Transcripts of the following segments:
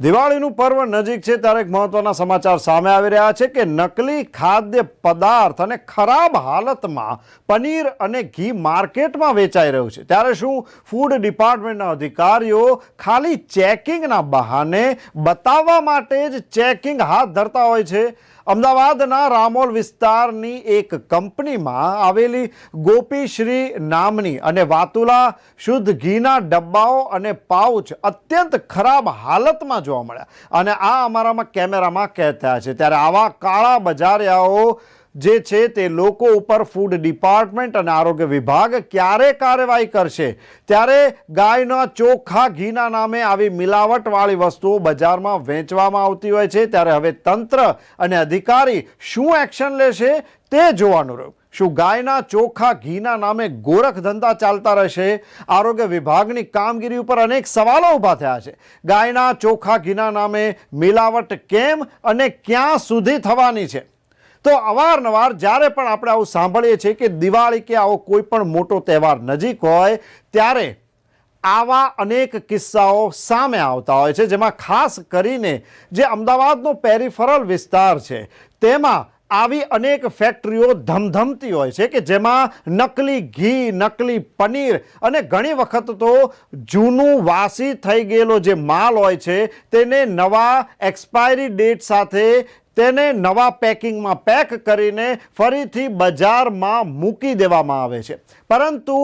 દિવાળીનું પર્વ નજીક છે ત્યારે એક મહત્વના સમાચાર સામે આવી રહ્યા છે કે નકલી ખાદ્ય પદાર્થ અને ખરાબ હાલતમાં પનીર અને ઘી માર્કેટમાં વેચાઈ રહ્યું છે. ત્યારે શું ફૂડ ડિપાર્ટમેન્ટના અધિકારીઓ ખાલી ચેકિંગના બહાને બતાવવા માટે જ ચેકિંગ હાથ ધરતા હોય છે? અમદાવાદના રામોલ વિસ્તારની એક કંપનીમાં આવેલી ગોપીશ્રી નામની અને વાતુલા શુદ્ધ ઘીના ડબ્બાઓ અને પાઉચ અત્યંત ખરાબ હાલતમાં જોવા મળ્યા. અને આ અમારામાં કેમેરામાં થયા છે. ત્યારે આવા કાળા બજારિયાઓ જે છે તે લોકો ઉપર ફૂડ ડિપાર્ટમેન્ટ અને આરોગ્ય વિભાગ ક્યારે કાર્યવાહી કરશે? ત્યારે ગાયના ચોખ્ખા ઘીના નામે આવી મિલાવટવાળી વસ્તુઓ બજારમાં વેચવામાં આવતી હોય છે. ત્યારે હવે તંત્ર અને અધિકારી શું એક્શન લેશે તે જોવાનું રહ્યું. શું ગાયના ચોખ્ખા ઘીના નામે ગોરખ ધંધા ચાલતા રહેશે? આરોગ્ય વિભાગની કામગીરી ઉપર અનેક સવાલો ઊભા થયા છે. ગાયના ચોખ્ખા ઘીના નામે મિલાવટ કેમ અને ક્યાં સુધી થવાની છે? તો અવારનવાર જ્યારે પણ આપણે આવું સાંભળીએ છીએ કે દિવાળી કે આવો કોઈ પણ મોટો તહેવાર નજીક હોય, ત્યારે આવા અનેક કિસ્સાઓ સામે આવતા હોય છે, જેમાં ખાસ કરીને જે અમદાવાદનો પેરિફરલ વિસ્તાર છે, તેમાં આવી અનેક ફેક્ટરીઓ ધમધમતી હોય છે કે જેમાં નકલી ઘી, નકલી પનીર અને ઘણી વખત તો જૂનું વાસી થઈ ગયેલો જે માલ હોય છે, તેને નવા એક્સપાયરી ડેટ સાથે તેને નવા પેકિંગમાં પેક કરીને ફરીથી બજારમાં મૂકી દેવામાં આવે છે. પરંતુ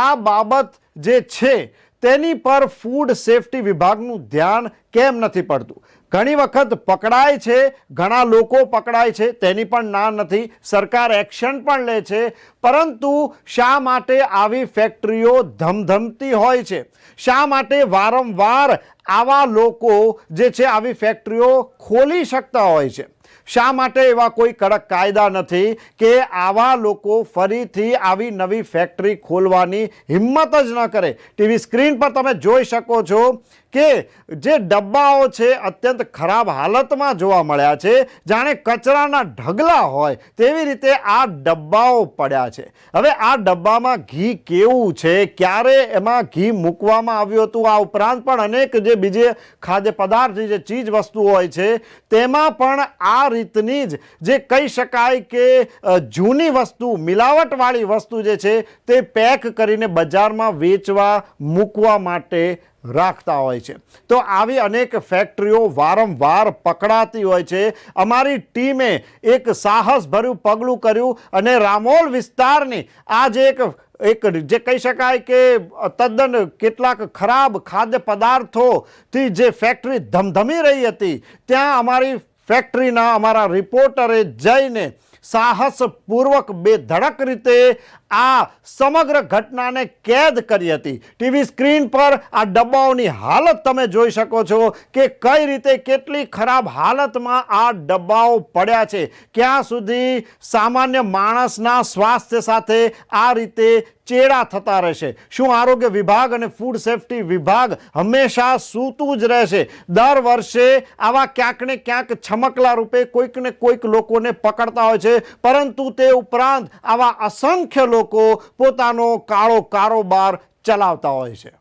આ બાબત જે છે, તેની પર ફૂડ સેફટી વિભાગનું ધ્યાન કેમ નથી પડતું? ઘણી વખત પકડાય છે, ઘણા લોકો પકડાય છે, તેની પણ ના નથી, સરકાર એક્શન પણ લે છે, પરંતુ શા માટે આવી ફેક્ટરીઓ ધમધમતી હોય છે? શા માટે વારંવાર આવા લોકો જે છે આવી ફેક્ટરીઓ ખોલી શકતા હોય છે? શા માટે એવા કોઈ કડક કાયદા નથી કે આવા લોકો ફરીથી આવી નવી ફેક્ટરી ખોલવાની હિંમત જ ન કરે? ટીવી સ્ક્રીન પર તમે જોઈ શકો છો કે જે ડબ્બાઓ છે અત્યંત ખરાબ હાલતમાં જોવા મળ્યા છે, જાણે કચરાના ઢગલા હોય તેવી રીતે આ ડબ્બાઓ પડ્યા છે. હવે આ ડબ્બામાં ઘી કેવું છે? ક્યારે એમાં ઘી મૂકવામાં આવ્યું હતું? આ ઉપરાંત પણ અનેક જે બીજે ખાદ્ય પદાર્થ જે ચીજ વસ્તુ હોય છે, તેમાં પણ આ રીતની જ જે કહી શકાય કે જૂની વસ્તુ, મિલાવટવાળી વસ્તુ જે છે, તે પેક કરીને બજારમાં વેચવા, મૂકવા માટે રાખતા હોય છે. તો આવી અનેક ફેક્ટરીઓ વારંવાર પકડાતી હોય છે. અમારી ટીમે એક સાહસભર્યું પગલું કર્યું અને રામોલ વિસ્તારની આ જે એક એક જે કહી શકાય કે તદ્દન કેટલાક ખરાબ ખાદ્ય પદાર્થોથી જે ફેક્ટરી ધમધમી રહી હતી, ત્યાં અમારી ફેક્ટરીના અમારા રિપોર્ટરે જઈને સાહસપૂર્વક બે ધડક રીતે આ સમગ્ર ઘટનાને કેદ કરી હતી. ટીવી સ્ક્રીન પર આ ડબ્બાઓની હાલત તમે જોઈ શકો છો કે કઈ રીતે કેટલી ખરાબ હાલતમાં આ ડબ્બાઓ પડ્યા છે. ક્યાં સુધી સામાન્ય માણસના સ્વાસ્થ્ય સાથે આ રીતે ચેડા થતા રહેશે. શું આરોગ્ય વિભાગ અને ફૂડ સેફટી વિભાગ હંમેશા સૂતું જ રહેશે? દર વર્ષે આવા ક્યાંક ને ક્યાંક છમકલા રૂપે કોઈક ને કોઈક લોકોને પકડતા હોય છે. પરંતુ તે ઉપરાંત આવા અસંખ્ય લોકો પોતાનો કાળો કારોબાર ચલાવતા હોય છે.